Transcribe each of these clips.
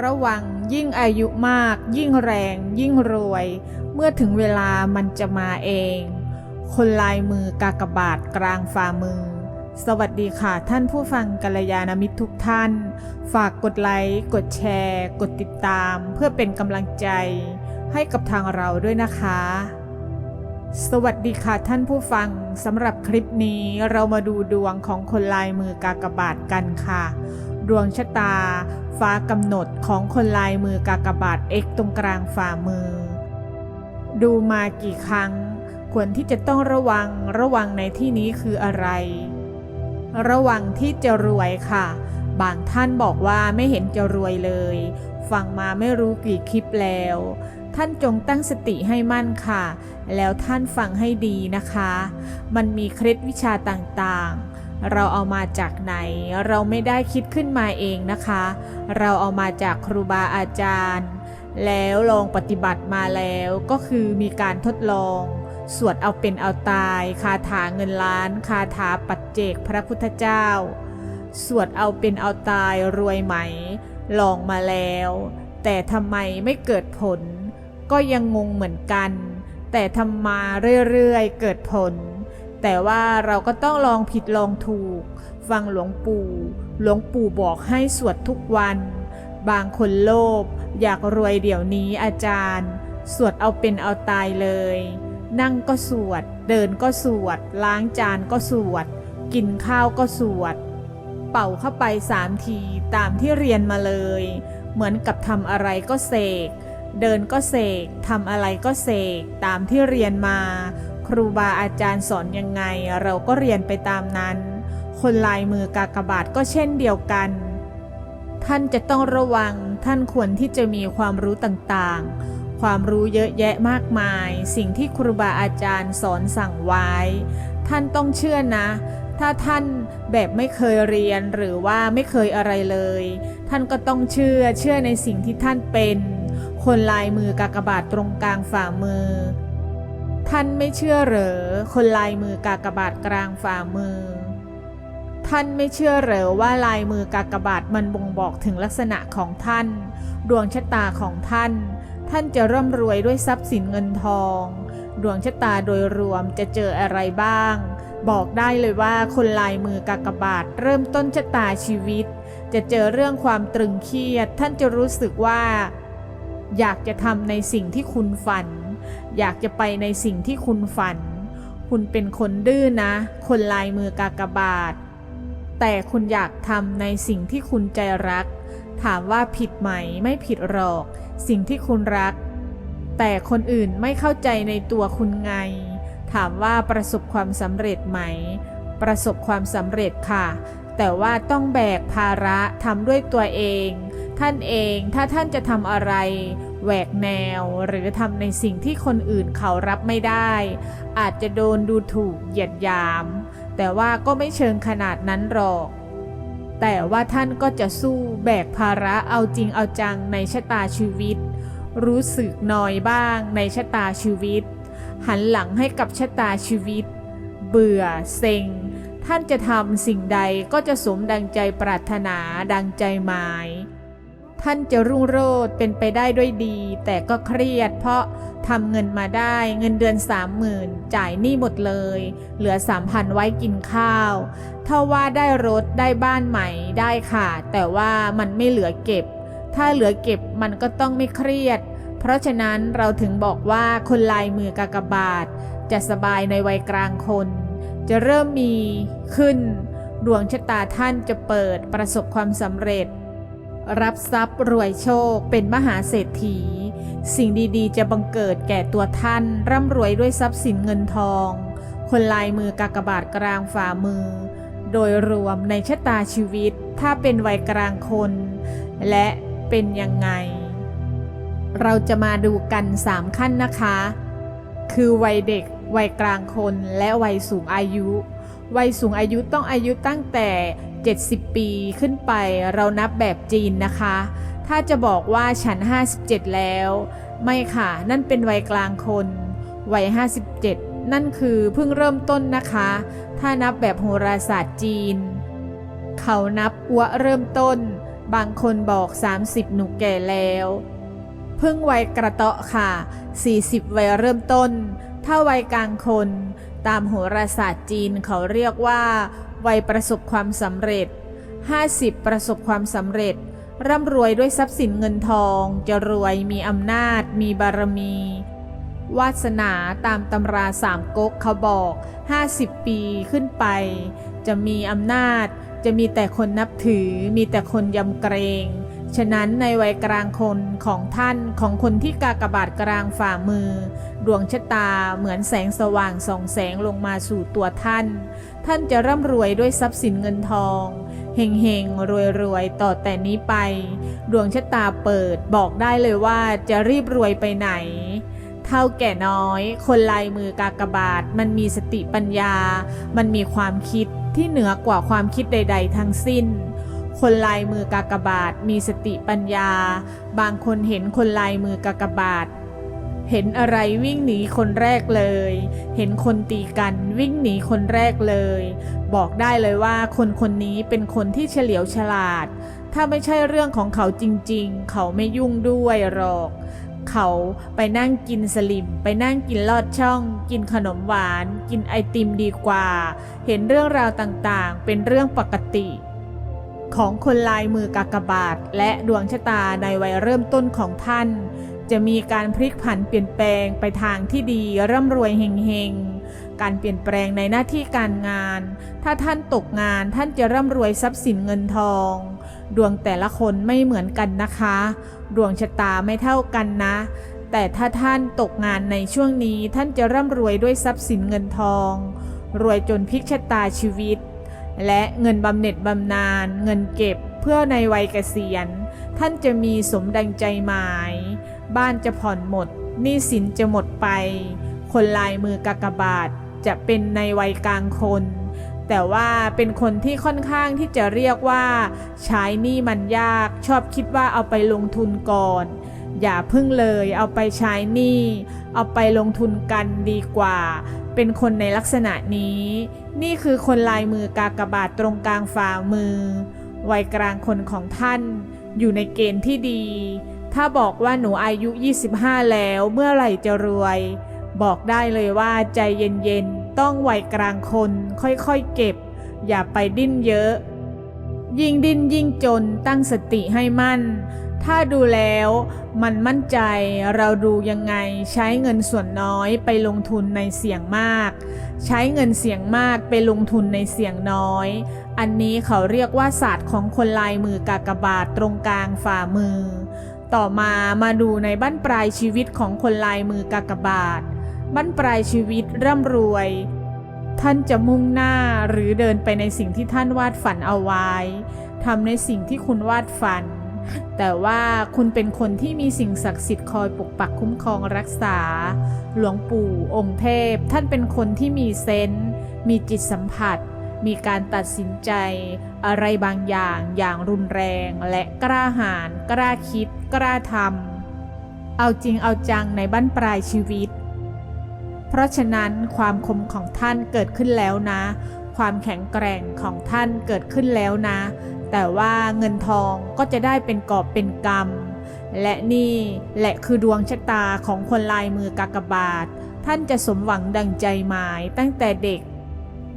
ระวังยิ่งอายุมาก ยิ่งแรง ยิ่งรวย เมื่อถึงเวลามันจะมาเอง คนลายมือกากบาทกลางฝ่ามือ สวัสดีค่ะท่านผู้ฟังกัลยาณมิตรทุกท่าน ฝากกดไลค์กดแชร์ กดติดตาม เพื่อเป็นกำลังใจ ให้กับทางเราด้วยนะคะ สวัสดีค่ะท่านผู้ฟังสำหรับคลิปนี้เรามาดูดวงของคนลายมือกากบาทกันค่ะ ดวงชะตา ฟ้ากำหนดของคนลายมือกากบาท X ตรงกลางฝ่ามือ ดูมากี่ครั้ง ควรที่จะต้องระวังระวังในที่นี้คืออะไร ระวังที่จะรวยค่ะ บางท่านบอกว่าไม่เห็นจะรวยเลย ฟังมาไม่รู้กี่คลิปแล้ว ท่านจงตั้งสติให้มั่นค่ะ แล้วท่านฟังให้ดีนะคะ มันมีเคล็ดวิชาต่างๆ เราเอามาจากไหน เราไม่ได้คิดขึ้นมาเองนะคะ เราเอามาจากครูบาอาจารย์ แล้วลองปฏิบัติมาแล้วก็คือมีการทดลอง สวดเอาเป็นเอาตายคาถาเงินล้าน คาถาปัจเจกพระพุทธเจ้า สวดเอาเป็นเอาตายรวยไหม ลองมาแล้ว แต่ทำไมไม่เกิดผล ก็ยังงงเหมือนกัน แต่ทำมาเรื่อยๆเกิดผล แต่ว่าเราก็ต้องลองผิดลองถูก ฟังหลวงปู่ หลวงปู่บอกให้สวดทุกวัน บางคนโลภอยากรวยเดี๋ยวนี้อาจารย์ สวดเอาเป็นเอาตายเลย นั่งก็สวด เดินก็สวด ล้างจานก็สวด กินข้าวก็สวด เป่าเข้าไปสามทีตามที่เรียนมาเลย เหมือนกับทำอะไรก็เสก เดินก็เสก ทำอะไรก็เสก ตามที่เรียนมา รูบาอาจารย์สอนยังไง เราก็เรียนไปตามนั้น คนลายมือกากบาทก็เช่นเดียวกัน ท่านจะต้องระวังท่านควรที่จะมีความรู้ต่างๆ ความรู้เยอะแยะมากมาย สิ่งที่ครูบาอาจารย์สอนสั่งไว้ ท่านต้องเชื่อนะ ถ้าท่านแบบไม่เคยเรียนหรือว่าไม่เคยอะไรเลย ท่านก็ต้องเชื่อเชื่อในสิ่งที่ท่านเป็น คนลายมือกากบาทตรงกลางฝ่ามือ ท่านไม่เชื่อเหรอ คนลายมือกากบาทกลางฝ่ามือ ท่านไม่เชื่อเหรอว่าลายมือกากบาทมันบ่งบอกถึงลักษณะของท่าน ดวงชะตาของท่าน ท่านจะร่ำรวยด้วยทรัพย์สินเงินทอง ดวงชะตาโดยรวมจะเจออะไรบ้าง บอกได้เลยว่าคนลายมือกากบาทเริ่มต้นชะตาชีวิต จะเจอเรื่องความตรึงเครียด ท่านจะรู้สึกว่า อยากจะทำในสิ่งที่คุณฝัน อยากจะไปในสิ่งที่คุณฝัน คุณเป็นคนดื้อนะ คนลายมือกากบาท แต่คุณอยากทำในสิ่งที่คุณใจรัก ถามว่าผิดไหมไม่ผิดหรอก สิ่งที่คุณรัก แต่คนอื่นไม่เข้าใจในตัวคุณไง ถามว่าประสบความสำเร็จไหม ประสบความสำเร็จค่ะ แต่ว่าต้องแบกภาระทำด้วยตัวเอง ท่านเองถ้าท่านจะทำอะไร แหวกแนวหรือทำในสิ่งที่คนอื่นเขารับไม่ได้ อาจจะโดนดูถูกเหยียดหยาม แต่ว่าก็ไม่เชิงขนาดนั้นหรอก แต่ว่าท่านก็จะสู้แบกภาระเอาจริงเอาจังในชะตาชีวิต รู้สึกน้อยบ้างในชะตาชีวิต หันหลังให้กับชะตาชีวิต เบื่อเซ็ง ท่านจะทำสิ่งใดก็จะสมดังใจปรารถนาดังใจหมาย ท่านจะรุ่งโรจน์เป็นไปได้ด้วยดี แต่ก็เครียด เพราะทำเงินมาได้เงินเดือนสามหมื่นจ่ายหนี้หมดเลย เหลือสามพันไว้กินข้าวถ้าว่าได้รถได้บ้านใหม่ได้ค่ะ แต่ว่ามันไม่เหลือเก็บ ถ้าเหลือเก็บมันก็ต้องไม่เครียด เพราะฉะนั้นเราถึงบอกว่าคนลายมือกากบาท จะสบายในวัยกลางคน จะเริ่มมีขึ้นดวงชะตาท่านจะเปิดประสบความสำเร็จ รับทรัพย์รวยโชคเป็นมหาเศรษฐี สิ่งดีๆ จะบังเกิดแก่ตัวท่าน ร่ำรวยด้วยทรัพย์สินเงินทอง คนลายมือกากบาทกลางฝ่ามือ โดยรวมในชะตาชีวิตถ้าเป็นวัยกลางคน และเป็นยังไง เราจะมาดูกัน 3 ขั้นนะคะ คือวัยเด็ก วัยกลางคนและวัยสูงอายุ วัยสูงอายุต้องอายุตั้งแต่ 70 ปีขึ้นไปเรานับแบบจีนนะคะ ถ้าจะบอกว่าฉัน 57 แล้ว ไม่ค่ะ นั่นเป็นวัยกลางคน วัย 57 นั่นคือเพิ่งเริ่มต้นนะคะ ถ้านับแบบโหราศาสตร์จีน เขานับอัวเริ่มต้น บางคนบอก 30 หนูแก่แล้ว เพิ่งวัยกระเตาะค่ะ 40 วัยเริ่มต้น ถ้าวัยกลางคน ตามโหราศาสตร์จีนเขาเรียกว่า วัยประสบความสำเร็จ 50 ประสบความสำเร็จ ร่ำรวยด้วยทรัพย์สินเงินทอง จะรวยมีอำนาจ มีบารมี วาสนาตามตำราสามก๊กเขาบอก 50 ปีขึ้นไป จะมีอำนาจ จะมีแต่คนนับถือ มีแต่คนยำเกรง ฉะนั้นในวัยกลางคนของท่านของคนที่กากบาทกลางฝ่ามือ ดวงชะตาเหมือนแสงสว่างส่องแสงลงมาสู่ตัวท่าน ท่านจะร่ำรวยด้วยทรัพย์สินเงินทองเฮงเฮงรวยรวยๆต่อแต่นี้ไป ดวงชะตาเปิดบอกได้เลยว่าจะรีบรวยไปไหน เท่าแก่น้อย คนลายมือกากบาท มันมีสติปัญญา มันมีความคิดที่เหนือกว่าความคิดใด ๆ ทั้งสิ้น คนลายมือกากบาทมีสติปัญญา บางคนเห็นคนลายมือกากบาท เห็นอะไรวิ่งหนีคนแรกเลย เห็นคนตีกันวิ่งหนีคนแรกเลย บอกได้เลยว่าคนคนนี้เป็นคนที่เฉลียวฉลาด ถ้าไม่ใช่เรื่องของเขาจริงๆ เขาไม่ยุ่งด้วยหรอกเขาไปนั่งกินสลิม ไปนั่งกินลอดช่อง กินขนมหวาน กินไอติมดีกว่า เห็นเรื่องราวต่างๆ เป็นเรื่องปกติ ของคนลายมือกากบาท และดวงชะตาในวัยเริ่มต้นของท่าน จะมีการพลิกผันเปลี่ยนแปลงไปทางที่ดีร่ำรวยเฮงๆ การเปลี่ยนแปลงในหน้าที่การงาน ถ้าท่านตกงานท่านจะร่ำรวยทรัพย์สินเงินทอง ดวงแต่ละคนไม่เหมือนกันนะคะ ดวงชะตาไม่เท่ากันนะ แต่ถ้าท่านตกงานในช่วงนี้ท่านจะร่ำรวยด้วยทรัพย์สินเงินทอง รวยจนพลิกชะตาชีวิต และเงินบำเหน็จบำนาญเงินเก็บเพื่อในวัยเกษียณ ท่านจะมีสมดังใจหมาย บ้านจะผ่อนหมดหนี้สินจะหมดไป คนลายมือกากบาทจะเป็นในวัยกลางคน แต่ว่าเป็นคนที่ค่อนข้างที่จะเรียกว่า ใช้หนี้มันยากชอบคิดว่าเอาไปลงทุนก่อน อย่าพึ่งเลยเอาไปใช้หนี้เอาไปลงทุนกันดีกว่า เป็นคนในลักษณะนี้ นี่คือคนลายมือกากบาทตรงกลางฝ่ามือ วัยกลางคนของท่าน อยู่ในเกณฑ์ที่ดี ถ้าบอกว่าหนูอายุ 25 แล้วเมื่อไหร่จะรวย บอกได้เลยว่าใจเย็นๆ ต้องวัยกลางคนค่อยๆเก็บ อย่าไปดิ้นเยอะ ยิ่งดิ้นยิ่งจนตั้งสติให้มั่น ถ้าดูแล้วมันมั่นใจเราดูยังไงใช้เงินส่วนน้อยไปลงทุนในเสี่ยงมาก ใช้เงินเสี่ยงมากไปลงทุนในเสี่ยงน้อย อันนี้เขาเรียกว่าศาสตร์ของคนลายมือกากบาทตรงกลางฝ่ามือ ต่อมามาดูในบั้นปลายชีวิตของคนลายมือกากบาท บั้นปลายชีวิตร่ำรวย ท่านจะมุ่งหน้าหรือเดินไปในสิ่งที่ท่านวาดฝันเอาไว้ทำในสิ่งที่คุณวาดฝัน แต่ว่าคุณเป็นคนที่มีสิ่งศักดิ์สิทธิ์คอยปกปักคุ้มครองรักษา หลวงปู่องค์เทพ ท่านเป็นคนที่มีเซนส์มีจิตสัมผัส มีการตัดสินใจ อะไรบางอย่างอย่างรุนแรงและกล้าหาญกล้าคิด กล้าทำเอาจริงเอาจังในบั้นปลายชีวิต เพราะฉะนั้นความคมของท่านเกิดขึ้นแล้วนะ ความแข็งแกร่งของท่านเกิดขึ้นแล้วนะ แต่ว่าเงินทองก็จะได้เป็นกอบเป็นกรรม และนี่แหละคือดวงชะตาของคนลายมือกากบาท ท่านจะสมหวังดังใจหมายตั้งแต่เด็ก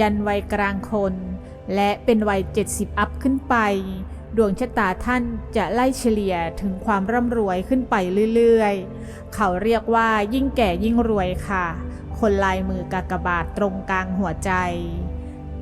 ยันวัยกลางคน และเป็นวัย 70 อัพขึ้นไป ดวงชะตาท่านจะไล่เฉลี่ยถึงความร่ำรวยขึ้นไปเรื่อยๆ เขาเรียกว่ายิ่งแก่ยิ่งรวยค่ะ คนลายมือกากบาทตรงกลางหัวใจ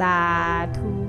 สาธุ